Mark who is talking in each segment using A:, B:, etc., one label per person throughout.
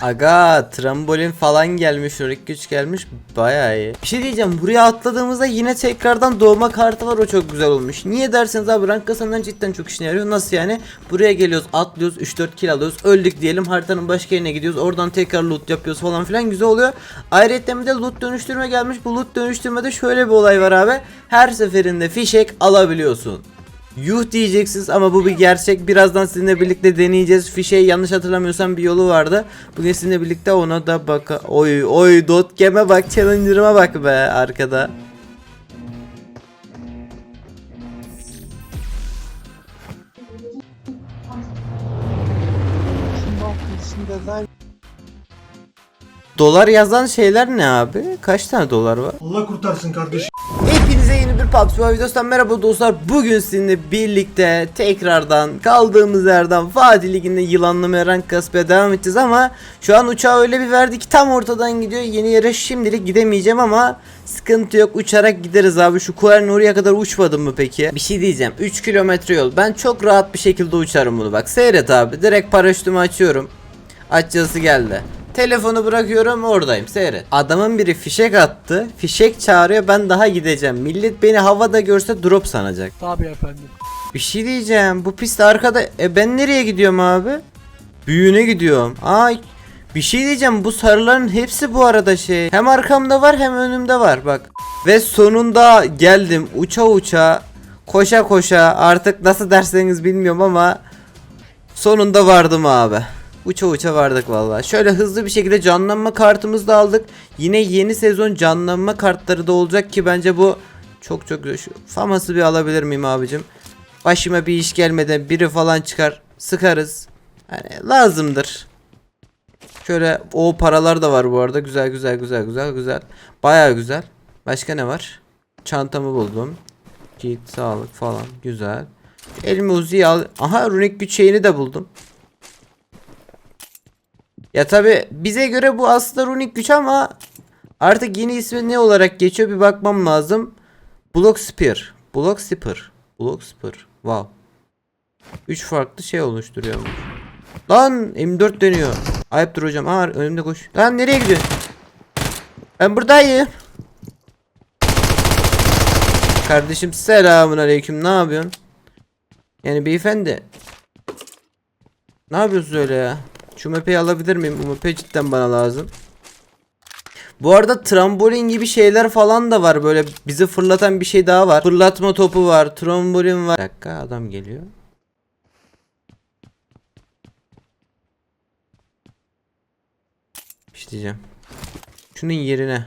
A: Aga trambolin falan gelmiş, orik güç gelmiş bayağı iyi. Bir şey diyeceğim buraya atladığımızda yine tekrardan doğma kartı var o çok güzel olmuş. Niye derseniz abi rank kasandan cidden çok işine yarıyor. Nasıl yani? Buraya geliyoruz atlıyoruz 3-4 kill alıyoruz öldük diyelim haritanın başka yerine gidiyoruz oradan tekrar loot yapıyoruz falan filan güzel oluyor. Ayrıca bir de loot dönüştürme gelmiş bu loot dönüştürmede şöyle bir olay var abi. Her seferinde fişek alabiliyorsun. Yuh diyeceksiniz ama bu bir gerçek. Birazdan sizinle birlikte deneyeceğiz. Fişeği yanlış hatırlamıyorsam bir yolu vardı. Bugün sizinle birlikte ona da bak. Oy oy dot geme bak challenger'ıma bak be arkada. Dolar yazan şeyler ne abi? Kaç tane dolar var?
B: Allah kurtarsın kardeşim.
A: PUBG Mobile videosundan merhaba dostlar. Bugün sizinle birlikte tekrardan kaldığımız yerden Fatih Ligi'nde yılanlamaya rank kasmaya devam edeceğiz ama şu an uçağı öyle bir verdi ki tam ortadan gidiyor. Yeni yere şimdilik gidemeyeceğim ama sıkıntı yok uçarak gideriz abi. Şu Kuern oraya kadar uçmadım mı peki? Bir şey diyeceğim. 3 kilometre yol. Ben çok rahat bir şekilde uçarım bunu bak. Seyret abi. Direkt paraşütümü açıyorum. Açısı geldi. Telefonu bırakıyorum oradayım seyret. Adamın biri fişek attı. Fişek çağırıyor ben daha gideceğim. Millet beni havada görse drop sanacak.
C: Tabii efendim.
A: Bir şey diyeceğim. Bu pist arkada. E ben nereye gidiyorum abi? Büyüğüne gidiyorum. Ay bir şey diyeceğim. Bu sarıların hepsi bu arada şey. Hem arkamda var hem önümde var bak. Ve sonunda geldim. Uça uça. Koşa koşa. Artık nasıl derseniz bilmiyorum ama sonunda vardım abi. Uça uça vardık vallahi. Şöyle hızlı bir şekilde canlanma kartımızı da aldık. Yine yeni sezon canlanma kartları da olacak ki bence bu çok çok. Şu faması bir alabilir miyim abicim? Başıma bir iş gelmeden biri falan çıkar. Sıkarız. Yani lazımdır. Şöyle o paralar da var bu arada. Güzel güzel güzel güzel güzel. Baya güzel. Başka ne var? Çantamı buldum. Git sağlık falan. Güzel. Elimi uziyi al. Aha runik güç şeyini de buldum. Ya tabi bize göre bu aslında runik güç ama artık yeni ismi ne olarak geçiyor bir bakmam lazım. Block Spear. Block Spear. Block Spear. Wow. 3 farklı şey oluşturuyor. Lan M4 dönüyor. Ayıptır hocam. Aa önümde koş. Lan nereye gidiyorsun? Ben buradayım. Kardeşim selamun aleyküm. Ne yapıyorsun? Yani beyefendi. Ne yapıyorsunuz öyle ya? Şu mepeyi alabilir miyim? Bu mepe cidden bana lazım. Bu arada trambolin gibi şeyler falan da var. Böyle bizi fırlatan bir şey daha var. Fırlatma topu var. Trambolin var. Bir dakika adam geliyor. Şey diyeceğim. Şunun yerine.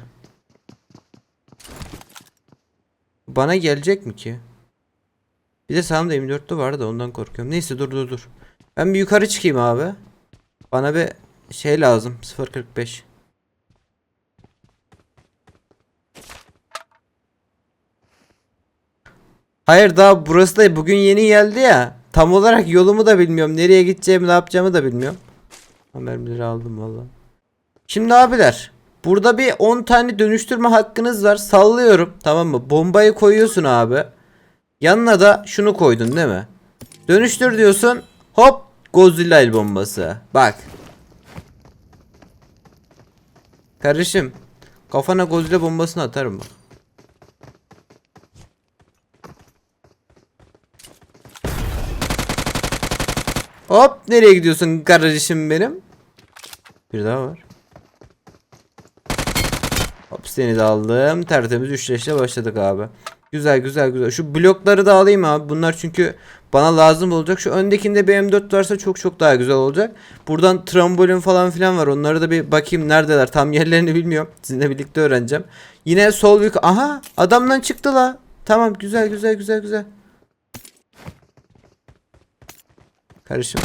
A: Bana gelecek mi ki? Bir de sağımda M4'lü vardı ondan korkuyorum. Neyse dur dur dur. Ben bir yukarı çıkayım abi. Bana bir şey lazım. 0.45. Hayır daha burası da bugün yeni geldi ya. Tam olarak yolumu da bilmiyorum. Nereye gideceğimi ne yapacağımı da bilmiyorum. Haberleri aldım valla. Şimdi abiler. Burada bir 10 tane dönüştürme hakkınız var. Sallıyorum. Tamam mı? Bombayı koyuyorsun abi. Yanına da şunu koydun değil mi? Dönüştür diyorsun. Hop. Godzilla bombası. Bak. Kardeşim. Kafana Godzilla bombasını atarım bak. Hop nereye gidiyorsun kardeşim benim? Bir daha var. Hop seni de aldım. Tertemiz üçleşle başladık abi. Güzel güzel güzel. Şu blokları da alayım abi. Bunlar çünkü bana lazım olacak. Şu öndekinde bir M4 varsa çok çok daha güzel olacak. Buradan trambolin falan filan var. Onları da bir bakayım neredeler. Tam yerlerini bilmiyorum. Sizinle birlikte öğreneceğim. Yine sol büyük. Aha adamdan çıktı la. Tamam güzel güzel güzel güzel. Karışım.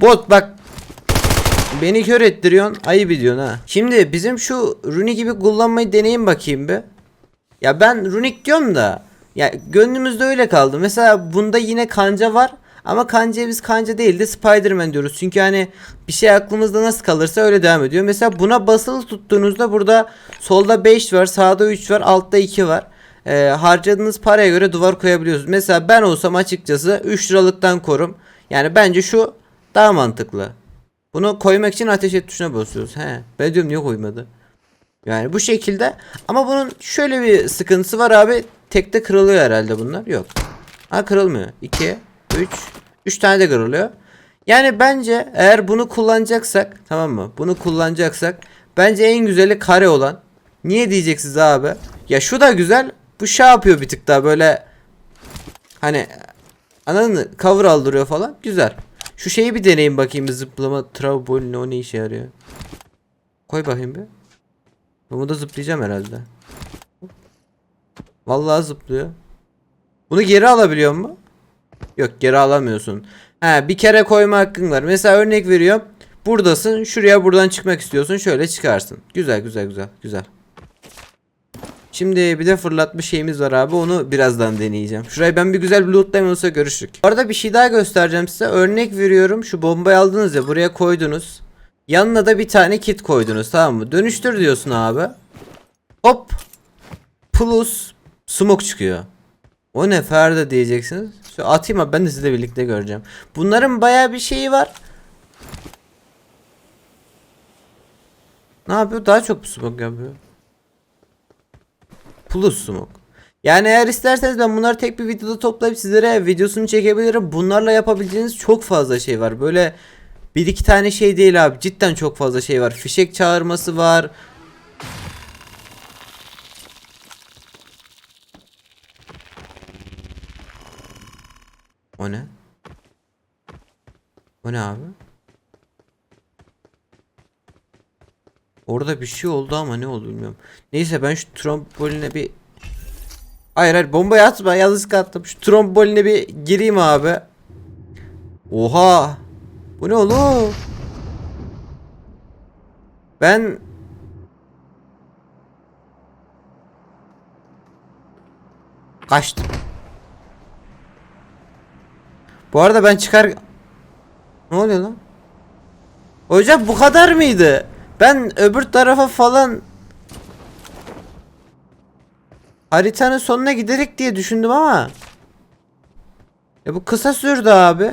A: Bot bak Beni kör ettiriyorsun. Ayıp ediyorsun ha. Şimdi bizim şu Runic gibi kullanmayı deneyin bakayım bir. Ya ben Runic diyorum da. Ya gönlümüzde öyle kaldı. Mesela bunda yine kanca var. Ama kancaya biz kanca değil de Spiderman diyoruz. Çünkü hani bir şey aklımızda nasıl kalırsa öyle devam ediyor. Mesela buna basılı tuttuğunuzda burada solda 5 var, sağda 3 var, altta 2 var. Ee, harcadığınız paraya göre duvar koyabiliyorsunuz. Mesela ben olsam açıkçası 3 liralıktan korum. Yani bence şu daha mantıklı. Bunu koymak için ateş et tuşuna basıyoruz. He. Ben diyorum niye koymadı? Yani bu şekilde. Ama bunun şöyle bir sıkıntısı var abi. Tekte kırılıyor herhalde bunlar. Yok. Ha kırılmıyor. 2, 3, 3 tane de kırılıyor. Yani bence eğer bunu kullanacaksak tamam mı? Bunu kullanacaksak bence en güzeli kare olan. Niye diyeceksiniz abi? Ya şu da güzel. Bu şey yapıyor bir tık daha böyle hani anladın mı? Cover aldırıyor falan. Güzel. Şu şeyi bir deneyin bakayım. Zıplama trambolin o ne işe yarıyor? Koy bakayım bir. Bunu da zıplayacağım herhalde. Vallahi zıplıyor. Bunu geri alabiliyor mu? Yok geri alamıyorsun. He bir kere koyma hakkın var. Mesela örnek veriyorum. Buradasın. Şuraya buradan çıkmak istiyorsun. Şöyle çıkarsın. Güzel güzel güzel güzel. Şimdi bir de fırlatma şeyimiz var abi. Onu birazdan deneyeceğim. Şurayı ben bir güzel bir lootlayayım olsa görüşürük. Bu arada bir şey daha göstereceğim size. Örnek veriyorum. Şu bombayı aldınız ya buraya koydunuz. Yanına da bir tane kit koydunuz tamam mı? Dönüştür diyorsun abi. Hop. Plus smoke çıkıyor. O ne Ferdi diyeceksiniz. Şu atayım abi ben de sizle birlikte göreceğim. Bunların baya bir şeyi var. Ne yapıyor? Daha çok smoke yapıyor. Plus smoke. Yani eğer isterseniz ben bunları tek bir videoda toplayıp sizlere videosunu çekebilirim. Bunlarla yapabileceğiniz çok fazla şey var. Böyle bir iki tane şey değil abi. Cidden çok fazla şey var. Fişek çağırması var. O ne? O ne abi? Orada bir şey oldu ama ne oldu bilmiyorum. Neyse ben şu tromboline bir Hayır hayır bombayı atma yanlışlıkla attım. Şu tromboline bir gireyim abi. Oha. Bu ne oğlum? Ben kaçtım. Bu arada ben çıkar Ne oluyor lan? Hocam bu kadar mıydı? Ben öbür tarafa falan haritanın sonuna giderek diye düşündüm ama ya bu kısa sürdü abi.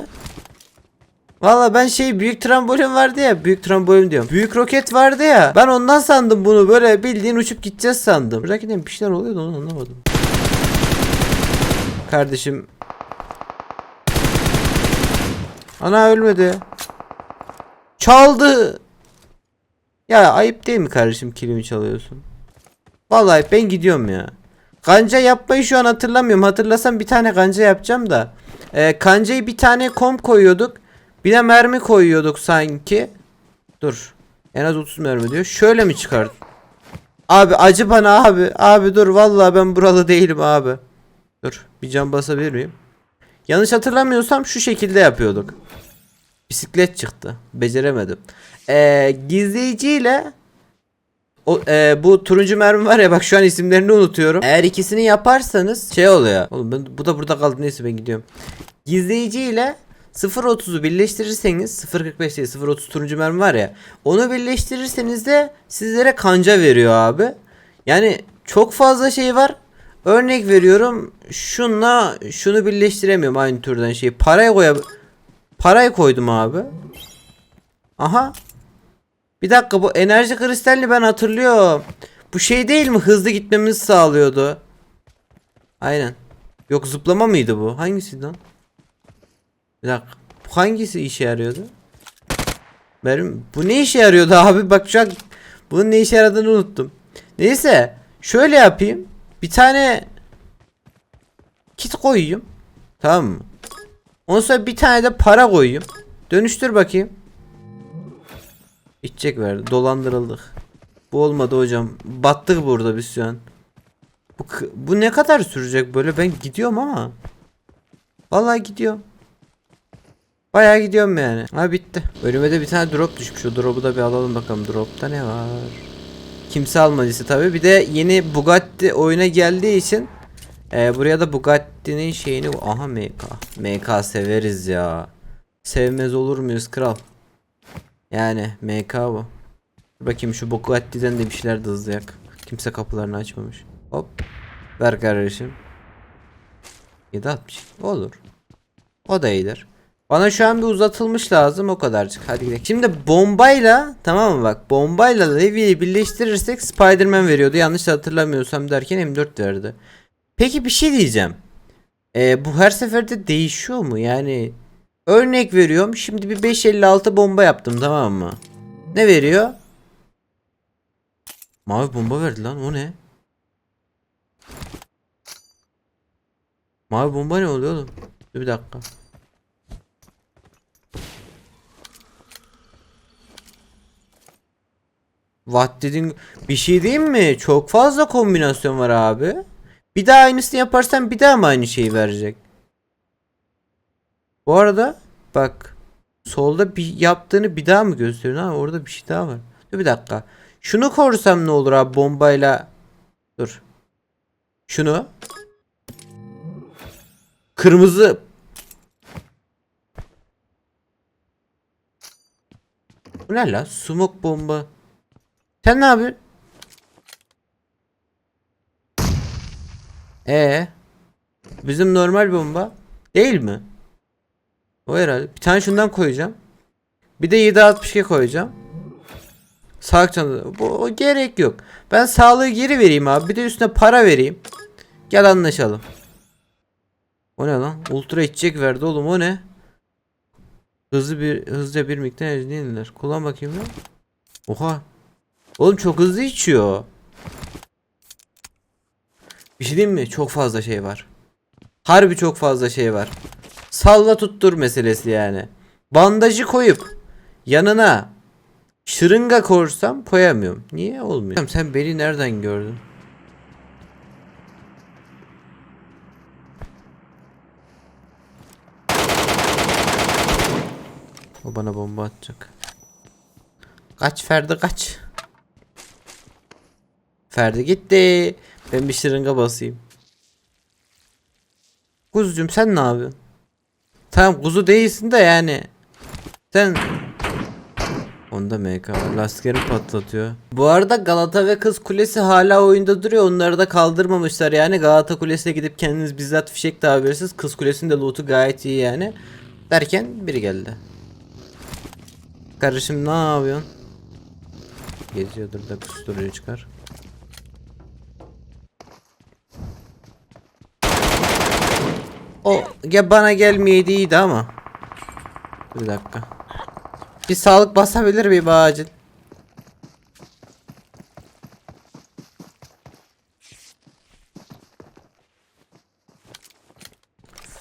A: Valla ben şey büyük trambolin vardı ya büyük trambolin diyorum. Büyük roket vardı ya. Ben ondan sandım bunu böyle bildiğin uçup gideceğiz sandım. Buradaki de bir şeyler oluyordu onu anlamadım. Kardeşim. Ana ölmedi. Çaldı. Ya ayıp değil mi kardeşim kilimi çalıyorsun? Vallahi ben gidiyorum ya. Kanca yapmayı şu an hatırlamıyorum. Hatırlasam bir tane kanca yapacağım da. Ee, kancayı bir tane kom koyuyorduk. Bir de mermi koyuyorduk sanki. Dur. En az 30 mermi diyor. Şöyle mi çıkart? Abi acı bana abi. Abi dur vallahi ben buralı değilim abi. Dur. Bir can basabilir miyim? Yanlış hatırlamıyorsam şu şekilde yapıyorduk. Bisiklet çıktı. Beceremedim. Ee, gizleyiciyle o, e, bu turuncu mermi var ya bak şu an isimlerini unutuyorum. Eğer ikisini yaparsanız şey oluyor. Oğlum ben, bu da burada kaldı neyse ben gidiyorum. Gizleyici ile 0.30'u birleştirirseniz 0.45 değil 0.30 turuncu mermi var ya. Onu birleştirirseniz de sizlere kanca veriyor abi. Yani çok fazla şey var. Örnek veriyorum şunla şunu birleştiremiyorum aynı türden şeyi. Parayı koyab Parayı koydum abi. Aha. Bir dakika bu enerji kristalini ben hatırlıyorum. Bu şey değil mi? Hızlı gitmemizi sağlıyordu. Aynen. Yok zıplama mıydı bu? Hangisi lan? Bir dakika. Bu hangisi işe yarıyordu? Benim bu ne işe yarıyordu abi? Bak şu an bunun ne işe yaradığını unuttum. Neyse. Şöyle yapayım. Bir tane kit koyayım. Tamam mı? Ondan sonra bir tane de para koyayım. Dönüştür bakayım. İçecek verdi. Dolandırıldık. Bu olmadı hocam. Battık burada biz şu an. Bu, bu ne kadar sürecek böyle? Ben gidiyorum ama. Vallahi gidiyorum. Bayağı gidiyorum yani. Ha bitti. Önüme de bir tane drop düşmüş. O drop'u da bir alalım bakalım. Drop'ta ne var? Kimse almadıysa tabii. Bir de yeni Bugatti oyuna geldiği için e, buraya da Bugatti'nin şeyini aha MK. MK severiz ya. Sevmez olur muyuz kral? Yani MK bu. Bakayım şu Bugatti'den de bir şeyler de hızlayak. Kimse kapılarını açmamış. Hop. Ver kardeşim. 760. Olur. O da iyidir. Bana şu an bir uzatılmış lazım o kadarcık. Hadi gidelim. Şimdi bombayla tamam mı bak bombayla Levi'yi birleştirirsek Spider-Man veriyordu. Yanlış hatırlamıyorsam derken M4 verdi. Peki bir şey diyeceğim. Ee, bu her seferde değişiyor mu? Yani örnek veriyorum. Şimdi bir 556 bomba yaptım tamam mı? Ne veriyor? Mavi bomba verdi lan o ne? Mavi bomba ne oluyor oğlum? Dur bir dakika. Watt dedin bir şey diyeyim mi? Çok fazla kombinasyon var abi. Bir daha aynısını yaparsan bir daha mı aynı şeyi verecek? Bu arada bak solda bir yaptığını bir daha mı gösteriyor? Ha orada bir şey daha var. Dur bir dakika. Şunu korsam ne olur abi bombayla? Dur. Şunu. Kırmızı. Bu ne la? Smoke bomba. Sen ne yapıyorsun? Ee, bizim normal bomba değil mi? O herhalde. Bir tane şundan koyacağım. Bir de 762 koyacağım. Sağ çantada. Bu o gerek yok. Ben sağlığı geri vereyim abi. Bir de üstüne para vereyim. Gel anlaşalım. O ne lan? Ultra içecek verdi oğlum o ne? Hızlı bir hızlıca bir miktar enerji. Kullan bakayım lan. Oha. Oğlum çok hızlı içiyor. Bir şey diyeyim mi? Çok fazla şey var. Harbi çok fazla şey var. Salla tuttur meselesi yani. Bandajı koyup yanına şırınga korsam koyamıyorum. Niye olmuyor? Sen beni nereden gördün? O bana bomba atacak. Kaç Ferdi kaç. Ferdi gitti. Ben bir şırınga basayım. Kuzucuğum sen ne yapıyorsun? Tamam kuzu değilsin de yani. Sen Onda MK var. Lastikleri patlatıyor. Bu arada Galata ve Kız Kulesi hala oyunda duruyor. Onları da kaldırmamışlar yani. Galata Kulesi'ne gidip kendiniz bizzat fişek de alabilirsiniz. Kız Kulesi'nin de loot'u gayet iyi yani. Derken biri geldi. Kardeşim ne yapıyorsun? Geziyordur da kusturuyor çıkar. O ya bana gelmeyeydi iyiydi ama. Bir dakika. Bir sağlık basabilir miyim acil?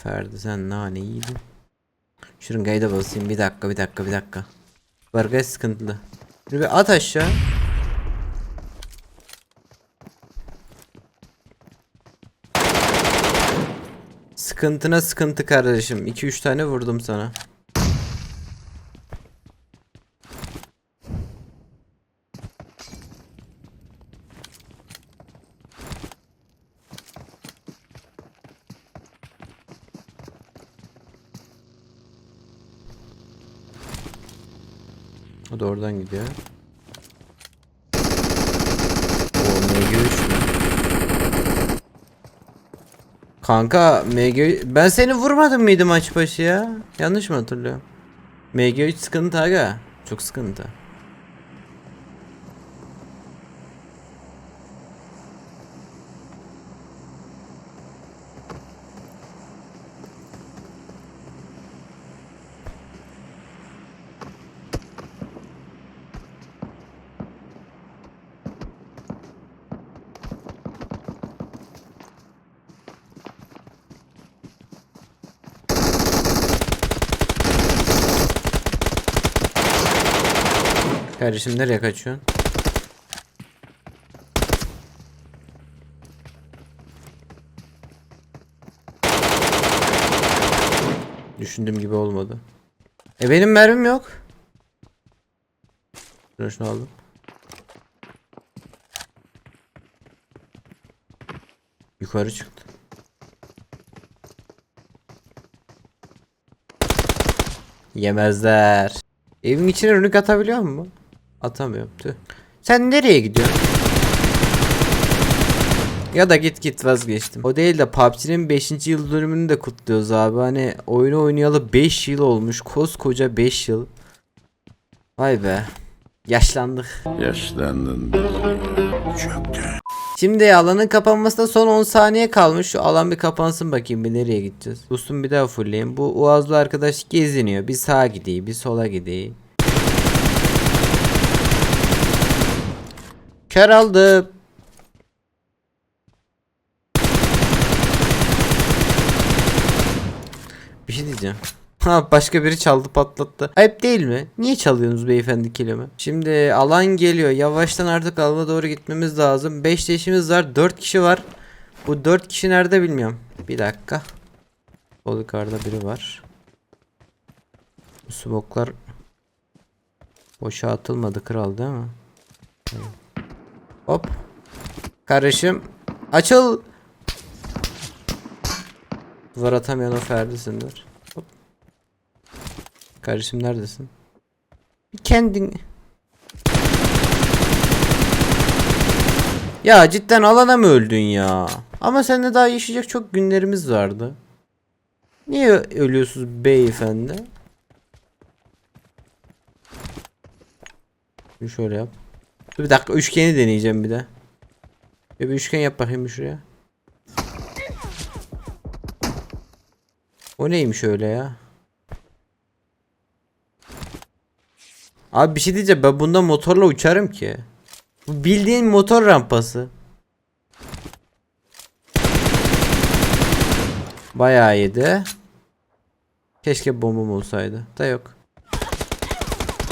A: Ferdi sen nane iyiydin. Şırıngayı da basayım. Bir dakika bir dakika bir dakika. Bargay sıkıntılı. Bir at aşağı. Sıkıntına sıkıntı kardeşim. 2-3 tane vurdum sana. O da oradan gidiyor. O MG3 mü? Kanka MG ben seni vurmadım mıydı maç başı ya? Yanlış mı hatırlıyorum? MG3 sıkıntı aga. Çok sıkıntı. Kardeşim nereye kaçıyorsun? Düşündüğüm gibi olmadı. E benim mermim yok. Şunu aldım. Yukarı çıktı. Yemezler. Evin içine rünük atabiliyor mu? Atamıyorum. Tüh. Sen nereye gidiyorsun? Ya da git git vazgeçtim. O değil de PUBG'nin 5. yıl dönümünü de kutluyoruz abi. Hani oyunu oynayalı 5 yıl olmuş. Koskoca 5 yıl. Vay be. Yaşlandık.
B: Yaşlandın. Çöktün.
A: Şimdi alanın kapanmasına son 10 saniye kalmış. Şu alan bir kapansın bakayım bir nereye gideceğiz. Boost'umu bir daha fullleyeyim. Bu Uazlı arkadaş geziniyor. Bir sağa gideyim, bir sola gideyim. Kör aldım. Bir şey diyeceğim. Ha başka biri çaldı patlattı. Ayıp değil mi? Niye çalıyorsunuz beyefendi kelime? Şimdi alan geliyor. Yavaştan artık alana doğru gitmemiz lazım. 5 leşimiz var. 4 kişi var. Bu 4 kişi nerede bilmiyorum. Bir dakika. Sol yukarıda biri var. Bu smoklar boşa atılmadı kral değil mi? Evet. Hop. Karışım. Açıl. Duvar atamayan o Ferdi'sindir. Hop. Kardeşim neredesin? Kendin... Ya cidden alana mı öldün ya? Ama seninle daha yaşayacak çok günlerimiz vardı. Niye ölüyorsunuz beyefendi? Şöyle yap. Dur bir dakika üçgeni deneyeceğim bir de. Bir, bir üçgen yap bakayım şuraya. O neymiş öyle ya? Abi bir şey diyeceğim ben bunda motorla uçarım ki. Bu bildiğin motor rampası. Bayağı iyiydi. Keşke bombam olsaydı. Da yok.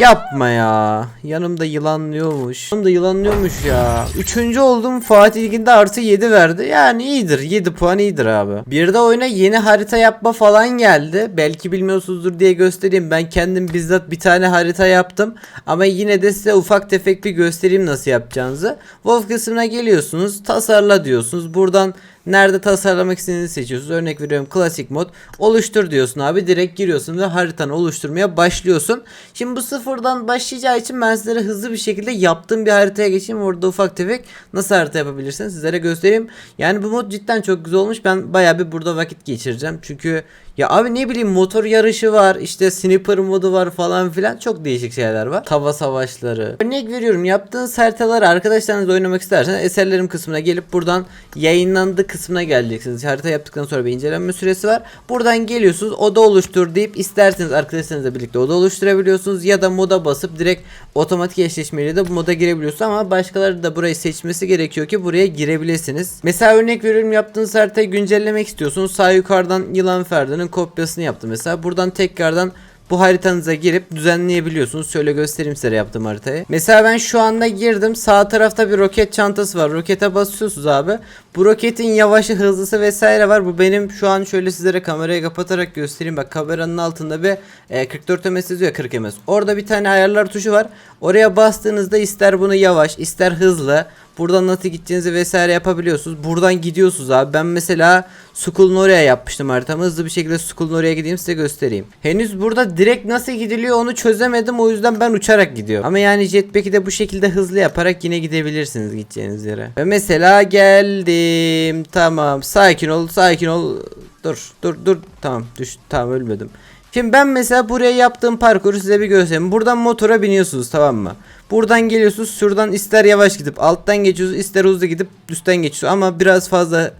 A: Yapma ya. Yanımda yılanlıyormuş. Yanımda yılanlıyormuş ya. Üçüncü oldum Fatih Ligi'nde artı 7 verdi. Yani iyidir. 7 puan iyidir abi. Bir de oyuna yeni harita yapma falan geldi. Belki bilmiyorsunuzdur diye göstereyim. Ben kendim bizzat bir tane harita yaptım. Ama yine de size ufak tefek bir göstereyim nasıl yapacağınızı. Wolf kısmına geliyorsunuz. Tasarla diyorsunuz. Buradan Nerede tasarlamak istediğinizi seçiyorsunuz. Örnek veriyorum klasik mod. Oluştur diyorsun abi. Direkt giriyorsun ve haritanı oluşturmaya başlıyorsun. Şimdi bu sıfırdan başlayacağı için ben sizlere hızlı bir şekilde yaptığım bir haritaya geçeyim. Orada ufak tefek nasıl harita yapabilirsiniz sizlere göstereyim. Yani bu mod cidden çok güzel olmuş. Ben bayağı bir burada vakit geçireceğim. Çünkü ya abi ne bileyim motor yarışı var. işte sniper modu var falan filan. Çok değişik şeyler var. Tava savaşları. Örnek veriyorum yaptığınız haritaları arkadaşlarınızla oynamak isterseniz eserlerim kısmına gelip buradan yayınlandı kısmına geleceksiniz. Harita yaptıktan sonra bir incelenme süresi var. Buradan geliyorsunuz oda oluştur deyip isterseniz arkadaşlarınızla birlikte oda oluşturabiliyorsunuz ya da moda basıp direkt otomatik eşleşmeyle de bu moda girebiliyorsunuz ama başkaları da burayı seçmesi gerekiyor ki buraya girebilirsiniz. Mesela örnek veriyorum yaptığınız haritayı güncellemek istiyorsunuz. Sağ yukarıdan yılan ferdinin kopyasını yaptım mesela. Buradan tekrardan bu haritanıza girip düzenleyebiliyorsunuz. Şöyle göstereyim size yaptığım haritayı. Mesela ben şu anda girdim. Sağ tarafta bir roket çantası var. Rokete basıyorsunuz abi. Bu roketin yavaşı hızlısı vesaire var. Bu benim şu an şöyle sizlere kamerayı kapatarak göstereyim. Bak kameranın altında bir e, 44 ms yazıyor 40 ms. Orada bir tane ayarlar tuşu var. Oraya bastığınızda ister bunu yavaş ister hızlı Buradan nasıl gideceğinizi vesaire yapabiliyorsunuz. Buradan gidiyorsunuz abi. Ben mesela Skull'un oraya yapmıştım haritamı. Hızlı bir şekilde Skull'un oraya gideyim size göstereyim. Henüz burada direkt nasıl gidiliyor onu çözemedim. O yüzden ben uçarak gidiyorum. Ama yani jetpack'i de bu şekilde hızlı yaparak yine gidebilirsiniz gideceğiniz yere. Ve mesela geldim. Tamam. Sakin ol. Sakin ol. Dur. Dur. Dur. Tamam. Düş. Tamam ölmedim. Şimdi ben mesela buraya yaptığım parkuru size bir göstereyim. Buradan motora biniyorsunuz tamam mı? Buradan geliyorsunuz şuradan ister yavaş gidip alttan geçiyorsunuz ister hızlı gidip üstten geçiyorsunuz ama biraz fazla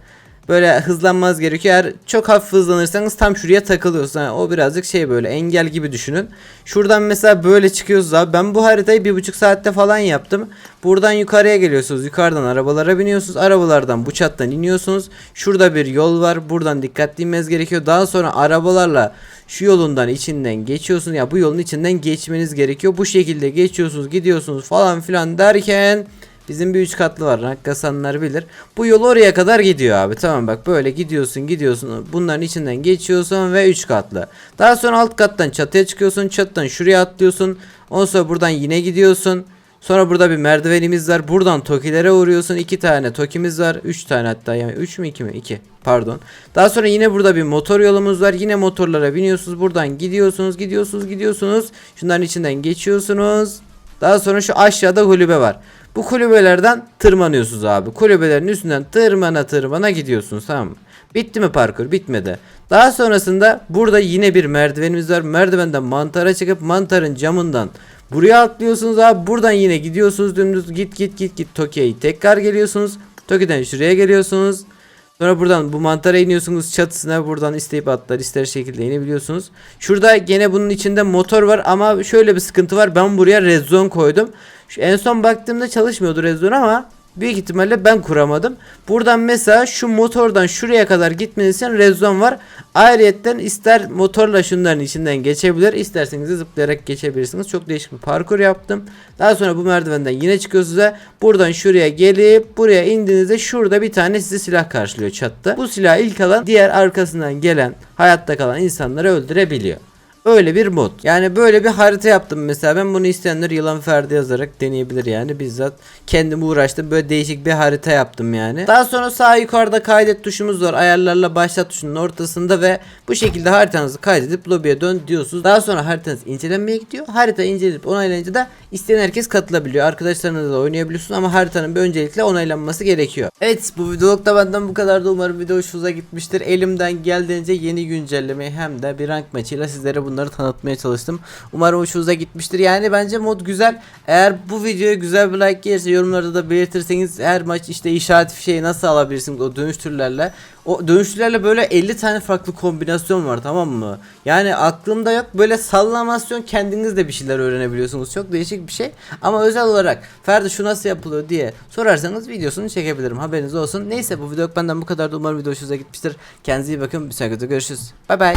A: böyle hızlanmaz gerekiyor. Eğer çok hafif hızlanırsanız tam şuraya takılıyorsunuz. Yani o birazcık şey böyle engel gibi düşünün. Şuradan mesela böyle çıkıyorsunuz abi. Ben bu haritayı bir buçuk saatte falan yaptım. Buradan yukarıya geliyorsunuz. Yukarıdan arabalara biniyorsunuz. Arabalardan bu çattan iniyorsunuz. Şurada bir yol var. Buradan dikkatli gerekiyor. Daha sonra arabalarla şu yolundan içinden geçiyorsunuz. Ya bu yolun içinden geçmeniz gerekiyor. Bu şekilde geçiyorsunuz, gidiyorsunuz falan filan derken Bizim bir üç katlı var. Rakkasanlar bilir. Bu yol oraya kadar gidiyor abi. Tamam bak böyle gidiyorsun gidiyorsun. Bunların içinden geçiyorsun ve üç katlı. Daha sonra alt kattan çatıya çıkıyorsun. Çatıdan şuraya atlıyorsun. Ondan sonra buradan yine gidiyorsun. Sonra burada bir merdivenimiz var. Buradan tokilere uğruyorsun. iki tane tokimiz var. Üç tane hatta yani üç mü iki mi? iki. Pardon. Daha sonra yine burada bir motor yolumuz var. Yine motorlara biniyorsunuz. Buradan gidiyorsunuz, gidiyorsunuz, gidiyorsunuz. Şunların içinden geçiyorsunuz. Daha sonra şu aşağıda kulübe var. Bu kulübelerden tırmanıyorsunuz abi. Kulübelerin üstünden tırmana tırmana gidiyorsunuz tamam mı? Bitti mi parkur? Bitmedi. Daha sonrasında burada yine bir merdivenimiz var. Merdivenden mantara çıkıp mantarın camından buraya atlıyorsunuz abi. Buradan yine gidiyorsunuz dümdüz git git git git Tokyo'ya tekrar geliyorsunuz. Tokyo'dan şuraya geliyorsunuz. Sonra buradan bu mantara iniyorsunuz çatısına buradan isteyip atlar ister şekilde inebiliyorsunuz. Şurada gene bunun içinde motor var ama şöyle bir sıkıntı var. Ben buraya red zone koydum. Şu en son baktığımda çalışmıyordu red zone ama büyük ihtimalle ben kuramadım. Buradan mesela şu motordan şuraya kadar gitmeniz için red zone var. Ayrıyetten ister motorla şunların içinden geçebilir isterseniz de zıplayarak geçebilirsiniz. Çok değişik bir parkur yaptım. Daha sonra bu merdivenden yine çıkıyorsunuz ve buradan şuraya gelip buraya indiğinizde şurada bir tane size silah karşılıyor çattı. Bu silahı ilk alan diğer arkasından gelen hayatta kalan insanları öldürebiliyor. Öyle bir mod. Yani böyle bir harita yaptım mesela. Ben bunu isteyenler Yılan Ferdi yazarak deneyebilir yani. Bizzat kendim uğraştım. Böyle değişik bir harita yaptım yani. Daha sonra sağ yukarıda kaydet tuşumuz var. Ayarlarla başlat tuşunun ortasında ve bu şekilde haritanızı kaydedip lobiye dön diyorsunuz. Daha sonra haritanız incelenmeye gidiyor. Harita incelenip onaylanınca da isteyen herkes katılabiliyor. Arkadaşlarınızla da oynayabiliyorsunuz ama haritanın bir öncelikle onaylanması gerekiyor. Evet bu videoluk da benden bu kadar da umarım video hoşunuza gitmiştir. Elimden geldiğince yeni güncellemeyi hem de bir rank maçıyla sizlere bunları tanıtmaya çalıştım. Umarım hoşunuza gitmiştir. Yani bence mod güzel. Eğer bu videoya güzel bir like gelirse yorumlarda da belirtirseniz her maç işte işaret fişeği nasıl alabilirsiniz o dönüş türlerle. O dönüşlerle böyle 50 tane farklı kombinasyon var tamam mı? Yani aklımda yok böyle sallamasyon kendiniz de bir şeyler öğrenebiliyorsunuz. Çok değişik bir şey. Ama özel olarak Ferdi şu nasıl yapılıyor diye sorarsanız videosunu çekebilirim. Haberiniz olsun. Neyse bu video benden bu kadar da umarım video hoşunuza gitmiştir. Kendinize iyi bakın. Bir sonraki videoda görüşürüz. Bay bay.